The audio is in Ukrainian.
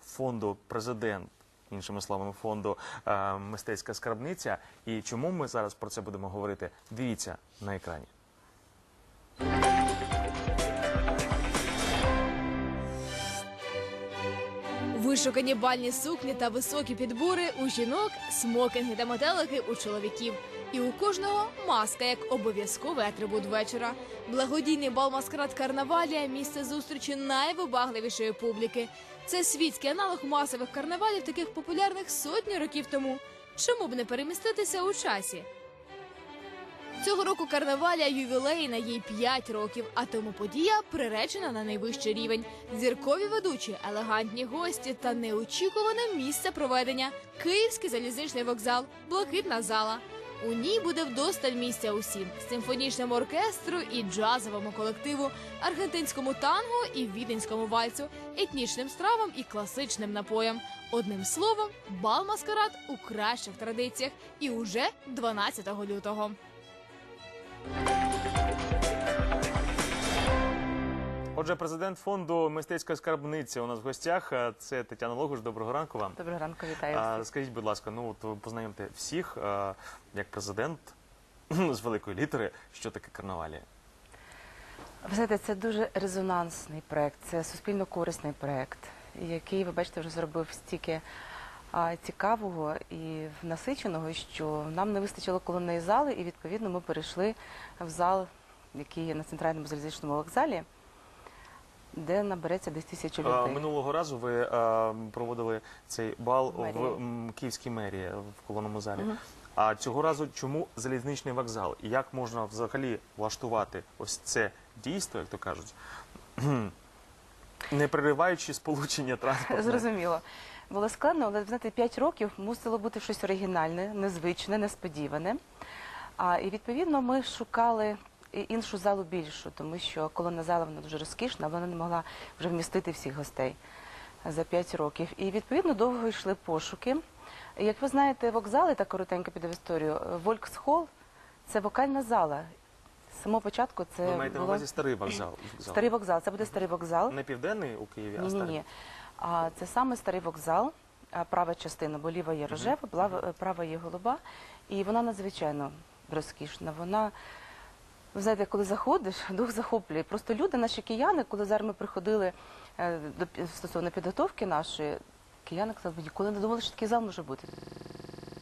фонду президент. Іншими словами, фонду е, мистецька скарбниця. І чому ми зараз про це будемо говорити? Дивіться на екрані. Вишукані бальні сукні та високі підбори у жінок, смокінги та метелики у чоловіків. І у кожного маска як обов'язковий атрибут вечора. Благодійний бал маскарад карнавалія місце зустрічі найвибагливішої публіки. Це світський аналог масових карнавалів, таких популярних сотні років тому. Чому б не переміститися у часі? Цього року карнавалія ювілейна їй 5 років, а тому подія приречена на найвищий рівень. Зіркові ведучі, елегантні гості та неочікуване місце проведення Київський залізничний вокзал, блакитна зала. У ній буде вдосталь місця усім симфонічному оркестру і джазовому колективу, аргентинському танго і віденському вальцю, етнічним стравам і класичним напоям. Одним словом, бал маскарад у кращих традиціях і уже 12 лютого. Отже, президент фонду мистецька скарбниця у нас в гостях. Е, Це Тетяна Логуш. Доброго ранку вам. Доброго ранку, вітаю А, всіх. скажіть, будь ласка, ну от ви познайомте всіх е, як президент з великої літери, що таке карнавалія. Ви знаєте, це дуже резонансний проект, це суспільно корисний проект, який, ви бачите, вже зробив стільки а, цікавого і насиченого, що нам не вистачило колонної зали, і відповідно ми перейшли в зал, який є на центральному залізничному вокзалі, де набереться десь тисячу людей. Минулого разу ви е, проводили цей бал В мерії. в м, Київській мерії в колонному залі. Мгм. А цього разу чому залізничний вокзал? І як можна взагалі влаштувати ось це дійство, як то кажуть, не перериваючи сполучення транспорту? Зрозуміло. Було складно, але знаєте, 5 років мусило бути щось оригінальне, незвичне, несподіване. А і відповідно ми шукали іншу залу більшу, тому що колонна зала вона дуже розкішна, вона не могла вже вмістити всіх гостей за 5 років. І відповідно довго йшли пошуки. Як ви знаєте, вокзали, так коротенько піде в історію, Волксхол це вокальна зала. З самого початку це Ви маєте на було увазі старий вокзал? вокзал. старий вокзал. Це буде старий вокзал. Не південний у Києві, а Ні, ні, старий? ні. А це саме старий вокзал, а, права частина, бо ліва є рожева, права є голуба, і вона надзвичайно розкішна. Вона, ви знаєте, коли заходиш, дух захоплює. Просто люди, наші кияни, коли зараз ми приходили е, до стосовно підготовки нашої, кияни казали, ніколи не думали, що такий зал може бути.